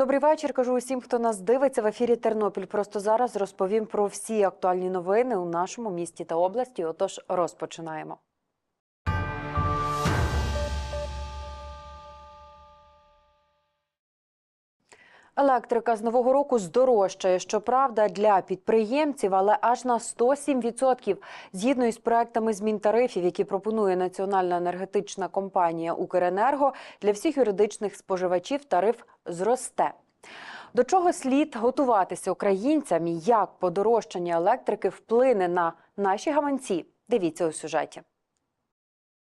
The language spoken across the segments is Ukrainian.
Добрий вечір. Кажу усім, хто нас дивиться в ефірі Тернопіль. Просто зараз розповім про всі актуальні новини у нашому місті та області. Отож, розпочинаємо. Електрика з нового року здорожчає, щоправда, для підприємців, але аж на 107%. Згідно із проектами змін тарифів, які пропонує Національна енергетична компанія Укренерго, для всіх юридичних споживачів тариф зросте. До чого слід готуватися українцям і як подорожчання електрики вплине на наші гаманці? Дивіться у сюжеті.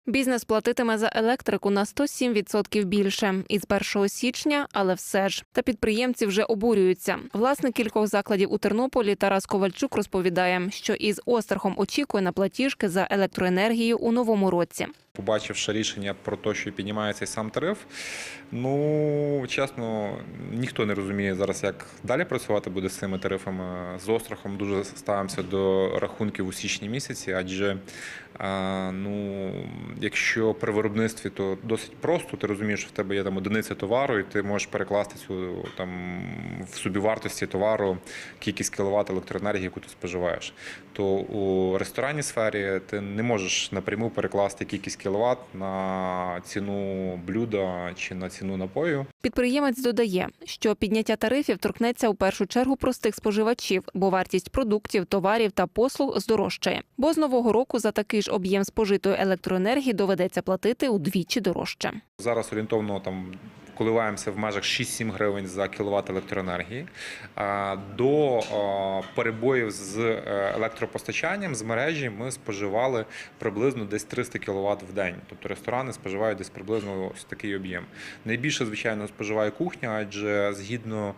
Бізнес платитиме за електрику на 107% більше із 1 січня, але все ж. Та підприємці вже обурюються. Власник кількох закладів у Тернополі Тарас Ковальчук розповідає, що із острахом очікує на платіжки за електроенергію у новому році. Побачивши рішення про те, що піднімається і сам тариф, ну чесно, ніхто не розуміє зараз, як далі працювати буде з цими тарифами. З острахом дуже ставимося до рахунків у січні місяці, адже а, ну, якщо при виробництві, то досить просто. Ти розумієш, що в тебе є там одиниця товару, і ти можеш перекласти цю там в собівартості товару кількість кіловат електроенергії, яку ти споживаєш. То у ресторанній сфері ти не можеш напряму перекласти кількість кіловат на ціну блюда чи на ціну напою. Підприємець додає, що підняття тарифів торкнеться у першу чергу простих споживачів, бо вартість продуктів, товарів та послуг здорожчає. Бо з нового року за такий ж об'єм спожитої електроенергії доведеться платити удвічі дорожче. Зараз орієнтовно там коливаємося в межах 6-7 гривень за кіловат електроенергії. До перебоїв з е, електропостачанням з мережі ми споживали приблизно десь 300 кВт в день. Тобто ресторани споживають десь приблизно ось такий об'єм. Найбільше, звичайно, споживає кухня, адже згідно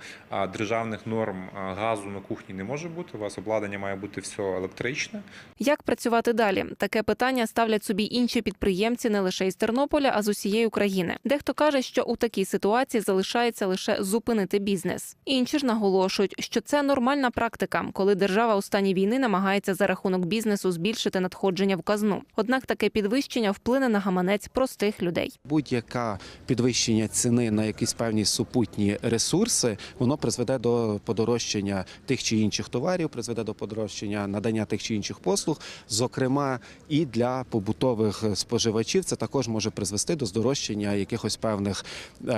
державних норм газу на кухні не може бути. У вас обладнання має бути все електричне. Як працювати далі? Таке питання ставлять собі інші підприємці не лише із Тернополя, а з усієї України. Дехто каже, що у такій ситуації залишається лише зупинити бізнес. Інші ж наголошують, що це нормальна практика, коли держава у стані війни намагається за рахунок бізнесу збільшити надходження в казну. Однак таке підвищення вплине на гаманець простих людей. Будь-яке підвищення ціни на якісь певні супутні ресурси, воно призведе до подорожчання тих чи інших товарів, призведе до подорожчання надання тих чи інших послуг. Зокрема, і для побутових споживачів це також може призвести до здорожчання якихось певних е,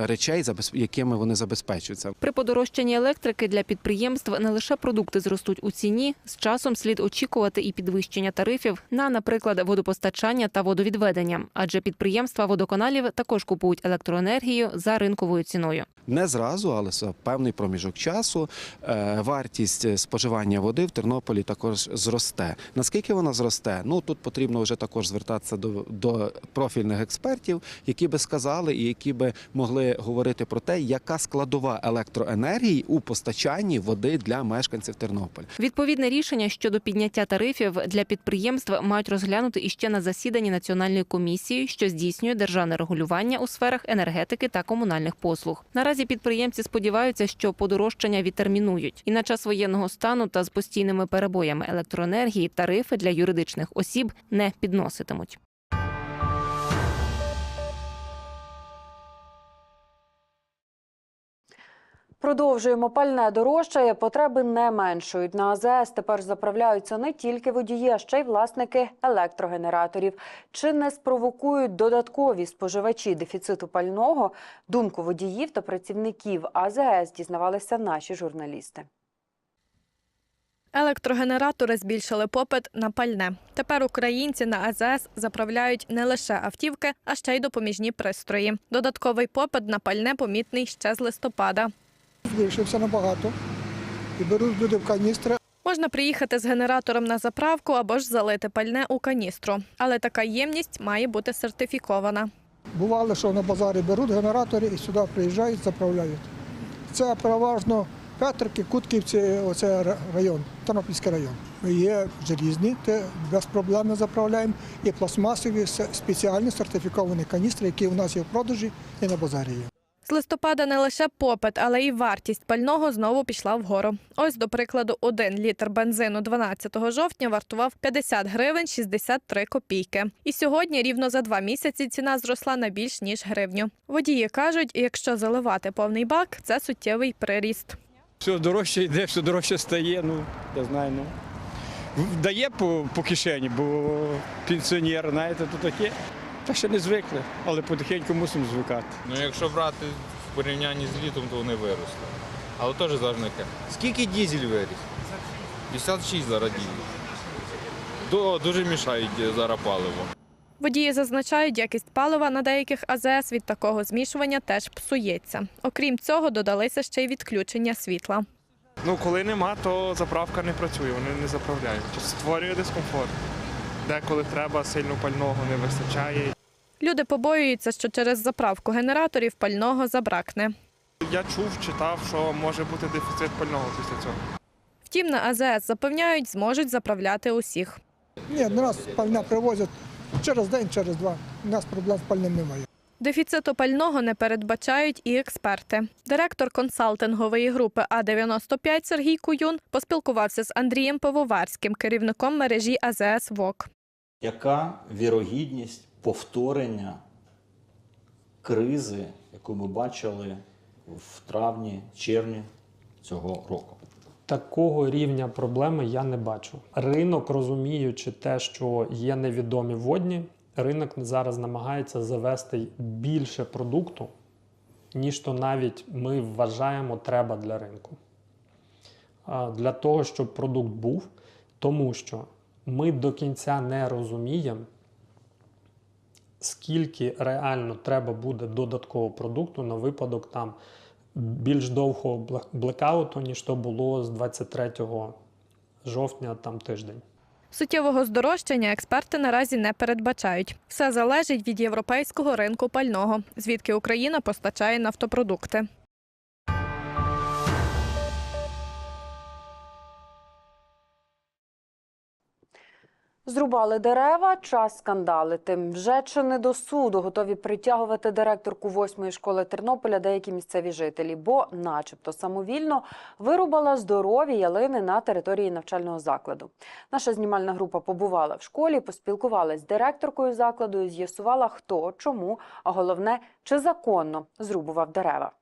речей, забез- якими вони забезпечуються. При подорожчанні електрики для підприємств не лише продукти зростуть у ціні, з часом слід очікувати і підвищення тарифів на, наприклад, водопостачання та водовідведення, адже підприємства водоканалів також купують електроенергію за ринковою ціною. Не зразу, але за певний проміжок часу е, вартість споживання води в Тернополі також зросте. Наскільки вона зросте? Ну тут потрібно вже також звертатися до, до профільних експертів, які би сказали і які би могли говорити про те, яка складова електроенергії у постачанні води для мешканців Тернополя. Відповідне рішення щодо підняття тарифів для підприємств мають розглянути іще на засіданні національної комісії, що здійснює державне регулювання у сферах енергетики та комунальних послуг. Наразі підприємці сподіваються, що подорожчання відтермінують, і на час воєнного стану та з постійними перебоями електроенергії тарифи для юридичних осіб не підноситимуть. Продовжуємо пальне дорожчає, потреби не меншують. На АЗС тепер заправляються не тільки водії, а ще й власники електрогенераторів. Чи не спровокують додаткові споживачі дефіциту пального? Думку водіїв та працівників АЗС дізнавалися наші журналісти. Електрогенератори збільшили попит на пальне. Тепер українці на АЗС заправляють не лише автівки, а ще й допоміжні пристрої. Додатковий попит на пальне помітний ще з листопада. Збільшився набагато. І беруть люди в каністри. Можна приїхати з генератором на заправку або ж залити пальне у каністру. Але така ємність має бути сертифікована. Бувало, що на базарі беруть генератори і сюди приїжджають, заправляють. Це переважно Петрики, Кутківці, оце район, Тернопільський район. Є желізні, те без проблем заправляємо, і пластмасові спеціальні сертифіковані каністри, які у нас є в продажі і на базарі є. З листопада не лише попит, але й вартість пального знову пішла вгору. Ось, до прикладу, один літр бензину 12 жовтня вартував 50 гривень 63 копійки. І сьогодні, рівно за два місяці, ціна зросла на більш ніж гривню. Водії кажуть, якщо заливати повний бак, це суттєвий приріст. Все дорожче йде, все дорожче стає. Ну, я знаю, ну. Дає по, по кишені, бо пенсіонер, знаєте, то таке. Та ще не звикли, але потихеньку мусимо звикати. Ну, якщо брати в порівнянні з літом, то вони виросли. Але теж завжники. Скільки дізель виріс? 56 зараз дізель. Дуже мішають зараз паливо. Водії зазначають, якість палива на деяких АЗС від такого змішування теж псується. Окрім цього, додалися ще й відключення світла. Ну, коли нема, то заправка не працює, вони не заправляють. Створює дискомфорт. Деколи треба сильно пального не вистачає. Люди побоюються, що через заправку генераторів пального забракне. Я чув, читав, що може бути дефіцит пального після цього. Втім, на АЗС запевняють, зможуть заправляти усіх. Ні, до нас пальне привозять через день, через два. У нас проблем з пальним немає. Дефіциту пального не передбачають і експерти. Директор консалтингової групи А-95 Сергій Куюн поспілкувався з Андрієм Пивоварським, керівником мережі АЗС ВОК. Яка вірогідність повторення кризи, яку ми бачили в травні, червні цього року? Такого рівня проблеми я не бачу. Ринок, розуміючи те, що є невідомі водні, ринок зараз намагається завести більше продукту, ніж то навіть ми вважаємо треба для ринку. Для того, щоб продукт був, тому що ми до кінця не розуміємо, скільки реально треба буде додаткового продукту на випадок там більш довгого блек- блекауту, ніж то було з 23 жовтня там тиждень. Суттєвого здорожчання експерти наразі не передбачають. Все залежить від європейського ринку пального, звідки Україна постачає нафтопродукти. Зрубали дерева, час скандалити. Вже чи не до суду готові притягувати директорку восьмої школи Тернополя деякі місцеві жителі, бо, начебто, самовільно вирубала здорові ялини на території навчального закладу. Наша знімальна група побувала в школі, поспілкувалась з директоркою закладу і з'ясувала, хто, чому, а головне, чи законно зрубував дерева.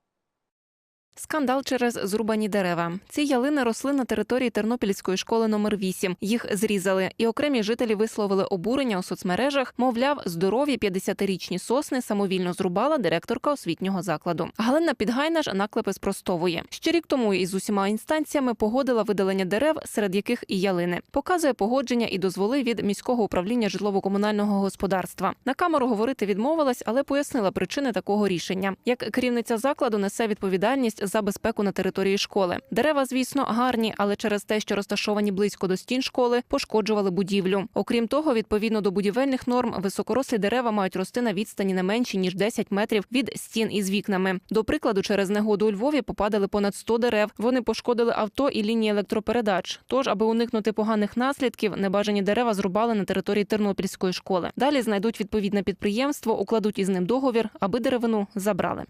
Скандал через зрубані дерева. Ці ялини росли на території Тернопільської школи номер 8 Їх зрізали, і окремі жителі висловили обурення у соцмережах. Мовляв, здорові 50-річні сосни самовільно зрубала директорка освітнього закладу. Галина Підгайна ж наклепи спростовує. Ще рік тому із усіма інстанціями погодила видалення дерев, серед яких і ялини. Показує погодження і дозволи від міського управління житлово-комунального господарства. На камеру говорити відмовилась, але пояснила причини такого рішення. Як керівниця закладу несе відповідальність за безпеку на території школи. Дерева, звісно, гарні, але через те, що розташовані близько до стін школи, пошкоджували будівлю. Окрім того, відповідно до будівельних норм, високорослі дерева мають рости на відстані не менші ніж 10 метрів від стін із вікнами. До прикладу, через негоду у Львові попадали понад 100 дерев. Вони пошкодили авто і лінії електропередач. Тож, аби уникнути поганих наслідків, небажані дерева зрубали на території Тернопільської школи. Далі знайдуть відповідне підприємство, укладуть із ним договір, аби деревину забрали.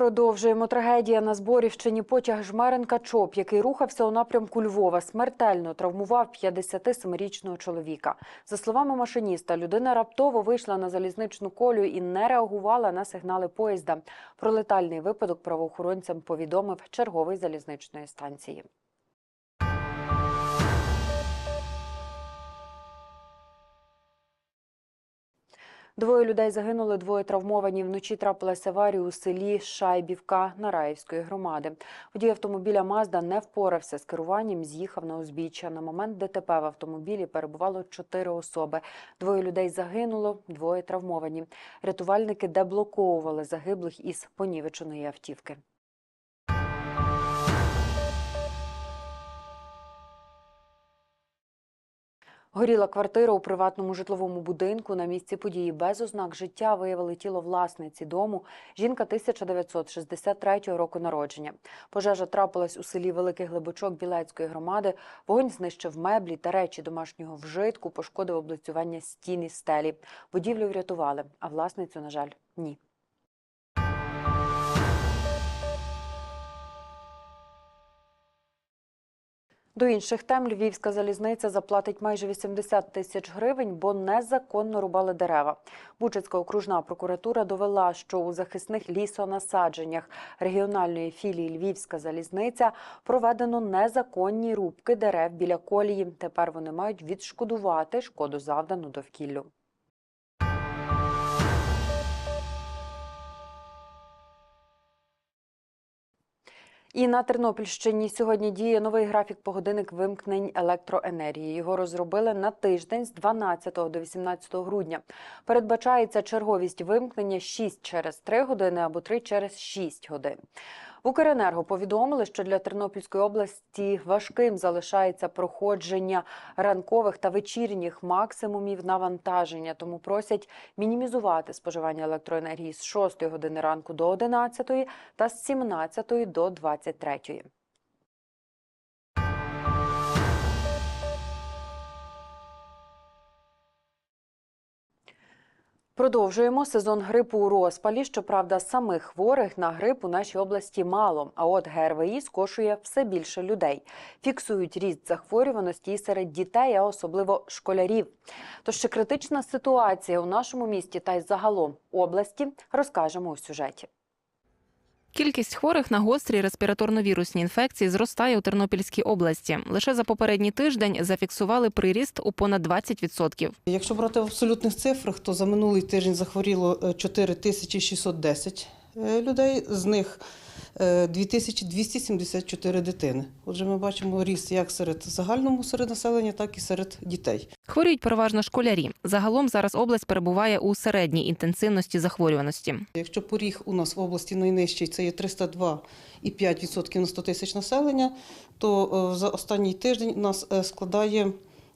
Продовжуємо трагедія на Зборівщині. Потяг Жмеренка Чоп, який рухався у напрямку Львова, смертельно травмував 57-річного чоловіка. За словами машиніста, людина раптово вийшла на залізничну колію і не реагувала на сигнали поїзда. Про летальний випадок правоохоронцям повідомив черговий залізничної станції. Двоє людей загинули, двоє травмовані. Вночі трапилася аварія у селі Шайбівка Нараївської громади. Водій автомобіля Мазда не впорався з керуванням, з'їхав на узбіччя. На момент ДТП в автомобілі перебувало чотири особи. Двоє людей загинуло, двоє травмовані. Рятувальники деблоковували загиблих із понівеченої автівки. Горіла квартира у приватному житловому будинку. На місці події без ознак життя виявили тіло власниці дому. Жінка 1963 року народження. Пожежа трапилась у селі Великий Глибочок Білецької громади. Вогонь знищив меблі та речі домашнього вжитку, пошкодив облицювання стін і стелі. Будівлю врятували, а власницю, на жаль, ні. До інших тем Львівська залізниця заплатить майже 80 тисяч гривень, бо незаконно рубали дерева. Бучацька окружна прокуратура довела, що у захисних лісонасадженнях регіональної філії Львівська залізниця проведено незаконні рубки дерев біля колії. Тепер вони мають відшкодувати шкоду завдану довкіллю. І на Тернопільщині сьогодні діє новий графік погодинник вимкнень електроенергії. Його розробили на тиждень з 12 до 18 грудня. Передбачається черговість вимкнення 6 через 3 години або 3 через 6 годин. В Укренерго повідомили, що для Тернопільської області важким залишається проходження ранкових та вечірніх максимумів навантаження, тому просять мінімізувати споживання електроенергії з 6 години ранку до 11 та з 17 до 23. Продовжуємо сезон грипу у розпалі. Щоправда, самих хворих на грип у нашій області мало. А от ГРВІ скошує все більше людей. Фіксують ріст захворюваності і серед дітей, а особливо школярів. Тож ще критична ситуація у нашому місті та й загалом області розкажемо у сюжеті. Кількість хворих на гострі респіраторно-вірусні інфекції зростає у Тернопільській області. Лише за попередній тиждень зафіксували приріст у понад 20%. Якщо брати в абсолютних цифрах, то за минулий тиждень захворіло е, 4610 е, людей, з них е, 2274 дитини. Отже, ми бачимо ріст як серед загальному серед населення, так і серед дітей. Хворіють переважно школярі. Загалом зараз область перебуває у середній інтенсивності захворюваності. Якщо поріг у нас в області найнижчий, це є 302,5% на 100 тисяч населення, то е, за останній тиждень у нас е, складає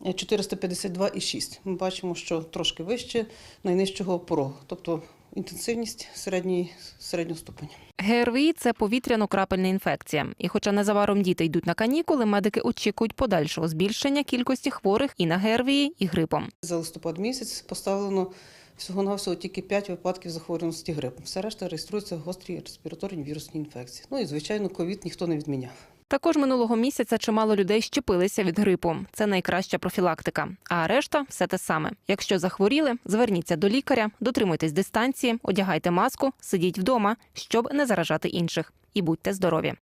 е, 452,6. Ми бачимо, що трошки вище найнижчого порогу, тобто інтенсивність середньої, середнього ступеня. ГРВІ – це повітряно-крапельна інфекція. І хоча незабаром діти йдуть на канікули, медики очікують подальшого збільшення кількості хворих і на ГРВІ, і грипом. За листопад місяць поставлено всього-навсього тільки 5 випадків захворюваності грипом. Все решта реєструються гострі респіраторні вірусні інфекції. Ну і, звичайно, ковід ніхто не відміняв. Також минулого місяця чимало людей щепилися від грипу. Це найкраща профілактика. А решта все те саме. Якщо захворіли, зверніться до лікаря, дотримуйтесь дистанції, одягайте маску, сидіть вдома, щоб не заражати інших. І будьте здорові.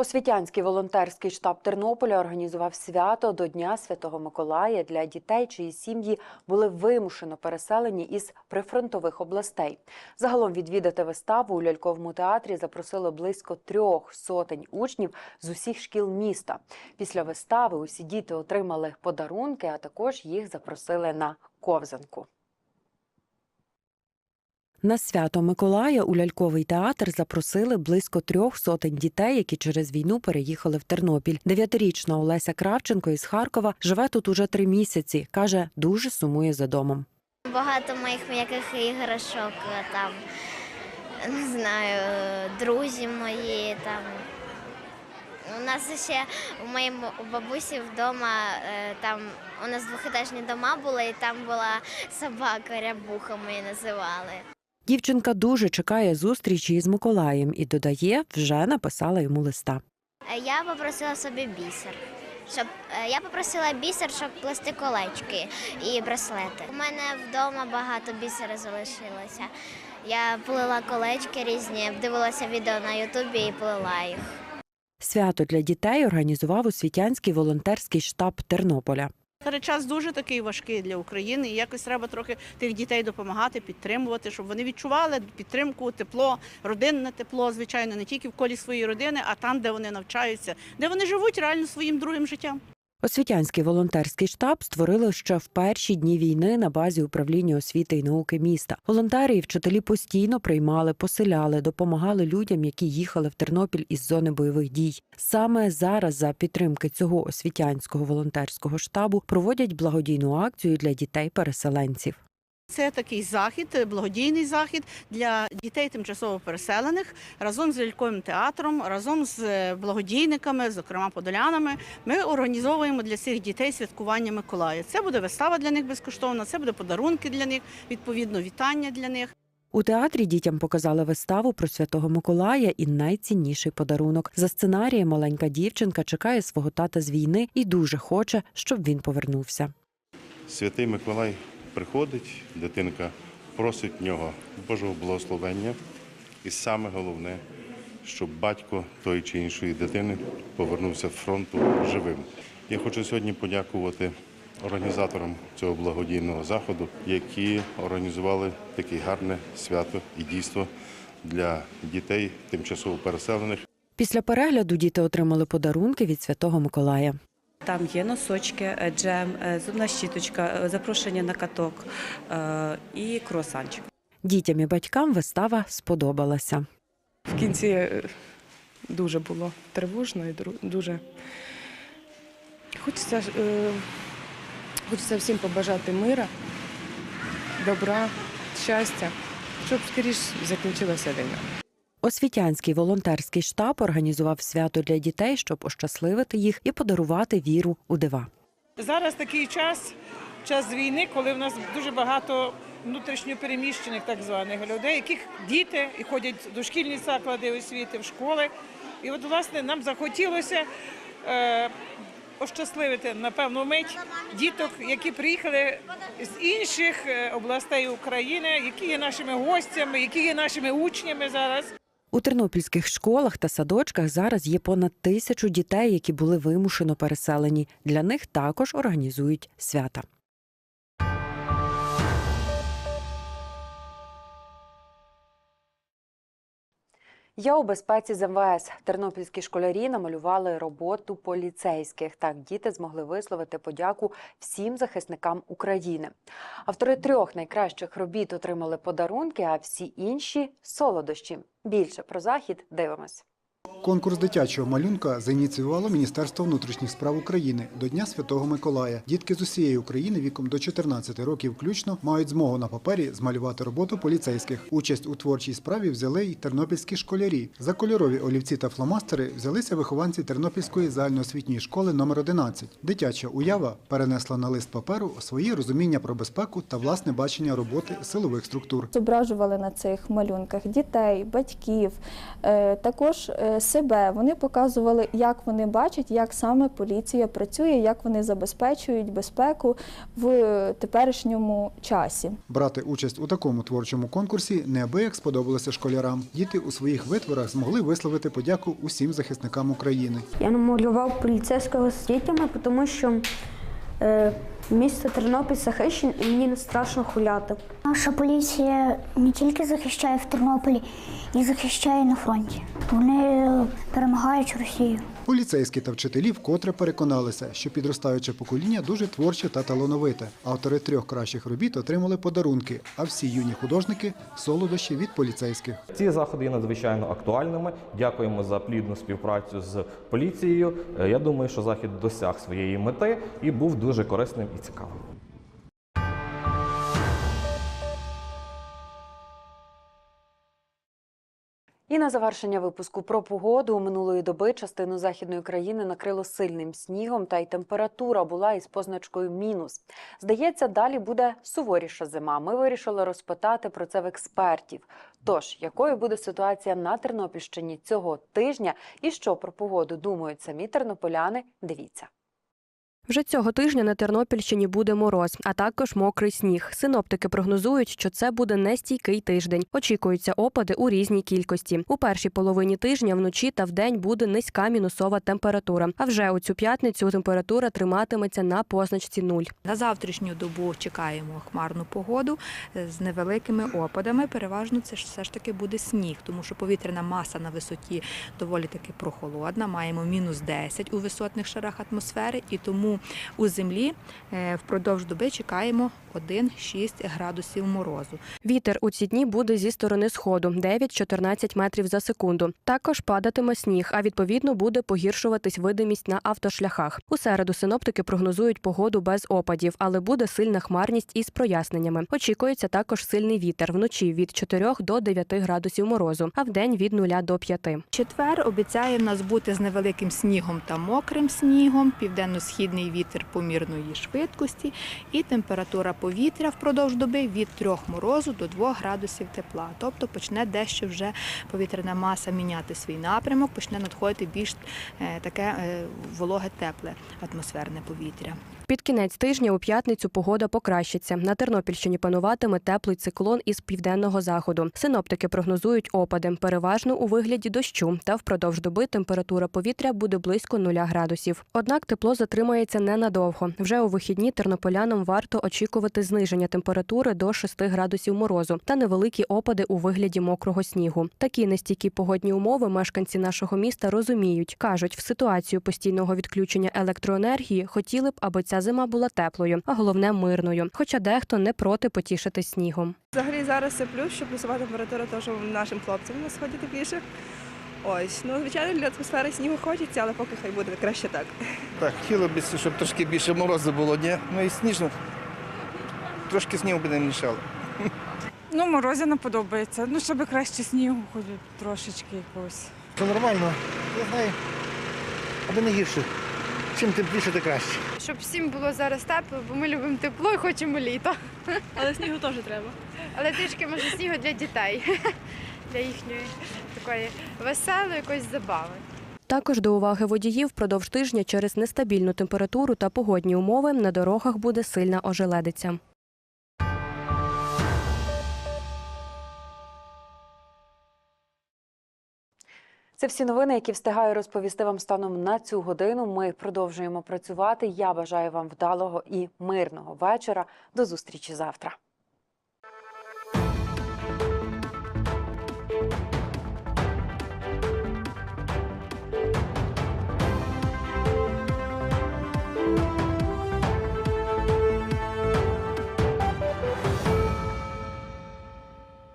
Освітянський волонтерський штаб Тернополя організував свято до Дня Святого Миколая для дітей, чиї сім'ї були вимушено переселені із прифронтових областей. Загалом відвідати виставу у ляльковому театрі запросили близько трьох сотень учнів з усіх шкіл міста. Після вистави усі діти отримали подарунки, а також їх запросили на ковзанку. На свято Миколая у ляльковий театр запросили близько трьох сотень дітей, які через війну переїхали в Тернопіль. Дев'ятирічна Олеся Кравченко із Харкова живе тут уже три місяці. каже, дуже сумує за домом. Багато моїх м'яких іграшок, е, там не знаю, друзі мої там. У нас ще у моїй бабусі вдома е, там у нас двохетажні дома були, і там була собака, рябуха ми її називали. Дівчинка дуже чекає зустрічі із Миколаєм і додає, вже написала йому листа. Е, Я попросила собі бісер. Щоб е, я попросила бісер, щоб плести колечки і браслети. У мене вдома багато бісера залишилося. Я плела колечки різні, дивилася відео на Ютубі і плела їх. Свято для дітей організував освітянський волонтерський штаб Тернополя. Зараз час дуже такий важкий для України, і якось треба трохи тих дітей допомагати, підтримувати, щоб вони відчували підтримку, тепло, родинне тепло, звичайно, не тільки в колі своєї родини, а там, де вони навчаються, де вони живуть реально своїм другим життям. Освітянський волонтерський штаб створили ще в перші дні війни на базі управління освіти і науки міста. Волонтери і вчителі постійно приймали, поселяли, допомагали людям, які їхали в Тернопіль із зони бойових дій. Саме зараз, за підтримки цього освітянського волонтерського штабу, проводять благодійну акцію для дітей-переселенців. Це такий захід, благодійний захід для дітей тимчасово переселених разом з ляльковим театром, разом з е, благодійниками, зокрема подолянами. Ми організовуємо для цих дітей святкування Миколая. Це буде вистава для них безкоштовна, це буде подарунки для них, відповідно, вітання для них. У театрі дітям показали виставу про святого Миколая і найцінніший подарунок. За сценарієм маленька дівчинка чекає свого тата з війни і дуже хоче, щоб він повернувся. Святий Миколай приходить, дитинка просить в нього Божого благословення. І саме головне, щоб батько тої чи іншої дитини повернувся з фронту живим. Я хочу сьогодні подякувати організаторам цього благодійного заходу, які організували таке гарне свято і дійство для дітей тимчасово переселених. Після перегляду діти отримали подарунки від святого Миколая. Там є носочки, е, джем, е, зубна щіточка, е, запрошення на каток і круасанчик. Дітям і батькам вистава сподобалася. В кінці дуже було тривожно і дуже хочеться, хочеться всім побажати мира, добра, щастя, щоб скоріш закінчилася війна. Освітянський волонтерський штаб організував свято для дітей, щоб ощасливити їх і подарувати віру у дива. Зараз такий час, час війни, коли в нас дуже багато внутрішньопереміщених так званих людей, яких діти і ходять в дошкільні заклади освіти, в школи. І от, власне, нам захотілося е, ощасливити на мить діток, які приїхали з інших е, областей України, які є нашими гостями, які є нашими учнями зараз. У тернопільських школах та садочках зараз є понад тисячу дітей, які були вимушено переселені. Для них також організують свята. Я у безпеці з МВС. Тернопільські школярі намалювали роботу поліцейських. Так діти змогли висловити подяку всім захисникам України. Автори трьох найкращих робіт отримали подарунки, а всі інші солодощі. Більше про захід дивимось. Конкурс дитячого малюнка зaiніціювало Міністерство внутрішніх справ України до Дня Святого Миколая. Дітки з усієї України віком до 14 років включно мають змогу на папері змалювати роботу поліцейських. Участь у творчій справі взяли й тернопільські школярі. За кольорові олівці та фломастери взялися вихованці Тернопільської загальноосвітньої школи номер 11 Дитяча уява перенесла на лист паперу свої розуміння про безпеку та власне бачення роботи силових структур. Зображували на цих малюнках дітей, батьків, е, також е, себе. Вони показували, як вони бачать, як саме поліція працює, як вони забезпечують безпеку в теперішньому часі. Брати участь у такому творчому конкурсі неабияк сподобалося школярам. Діти у своїх витворах змогли висловити подяку усім захисникам України. Я намалював поліцейського з дітьми, тому що е, місто Тернопіль захищене і мені не страшно хуляти. Наша поліція не тільки захищає в Тернополі, і захищає на фронті. Вони е, перемагають Росію. Поліцейські та вчителі вкотре переконалися, що підростаюче покоління дуже творче та талановите. Автори трьох кращих робіт отримали подарунки, а всі юні художники солодощі від поліцейських. Ці заходи є надзвичайно актуальними. Дякуємо за плідну співпрацю з поліцією. Е, Я думаю, що захід досяг своєї мети і був дуже корисним і цікавим. І на завершення випуску про погоду минулої доби частину західної країни накрило сильним снігом, та й температура була із позначкою мінус. Здається, далі буде суворіша зима. Ми вирішили розпитати про це в експертів. Тож, якою буде ситуація на Тернопільщині цього тижня і що про погоду думають самі тернополяни? Дивіться. Вже цього тижня на Тернопільщині буде мороз, а також мокрий сніг. Синоптики прогнозують, що це буде нестійкий тиждень. Очікуються опади у різній кількості. У першій половині тижня вночі та вдень буде низька мінусова температура. А вже у цю п'ятницю температура триматиметься на позначці нуль. На завтрашню добу чекаємо хмарну погоду з невеликими опадами. Переважно це ж все ж таки буде сніг, тому що повітряна маса на висоті доволі таки прохолодна. Маємо мінус 10 у висотних шарах атмосфери, і тому у землі е, впродовж доби чекаємо 1-6 градусів морозу. Вітер у ці дні буде зі сторони сходу 9-14 метрів за секунду. Також падатиме сніг, а відповідно буде погіршуватись видимість на автошляхах. У середу синоптики прогнозують погоду без опадів, але буде сильна хмарність із проясненнями. Очікується також сильний вітер вночі від 4 до 9 градусів морозу, а вдень від 0 до 5. Четвер обіцяє в нас бути з невеликим снігом та мокрим снігом, південно-східний вітер помірної швидкості і температура повітря впродовж доби від 3 морозу до 2 градусів тепла. Тобто почне дещо вже повітряна маса міняти свій напрямок, почне надходити більш е, таке е, вологе тепле атмосферне повітря. Під кінець тижня у п'ятницю погода покращиться. На Тернопільщині пануватиме теплий циклон із південного заходу. Синоптики прогнозують опади, переважно у вигляді дощу, та впродовж доби температура повітря буде близько 0 градусів. Однак тепло затримається ненадовго. Вже у вихідні тернополянам варто очікувати зниження температури до 6 градусів морозу та невеликі опади у вигляді мокрого снігу. Такі нестійкі погодні умови мешканці нашого міста розуміють. кажуть, в ситуацію постійного відключення електроенергії хотіли б, аби ця зима була теплою, а головне мирною. Хоча дехто не проти потішитись снігом. Взагалі зараз це плюс, що плюсова температура теж нашим хлопцям на сході тепліше. Ось, ну звичайно, для атмосфери снігу хочеться, але поки хай буде краще так. Так, хотілося б, щоб трошки більше морозу було, ні? Ну і сніжно. Трошки снігу би не мішало. Ну, морозина подобається. Ну, щоб краще снігу, хоч трошечки якогось. Це нормально. Я знаю, аби не гірше. Чим тепліше, тим краще. Щоб всім було зараз тепло, бо ми любимо тепло і хочемо літа. Але снігу теж треба. Але трішки може снігу для дітей, для їхньої такої веселої якоїсь забави. Також до уваги водіїв впродовж тижня через нестабільну температуру та погодні умови на дорогах буде сильна ожеледиця. Це всі новини, які встигаю розповісти вам станом на цю годину. Ми продовжуємо працювати. Я бажаю вам вдалого і мирного вечора. До зустрічі завтра.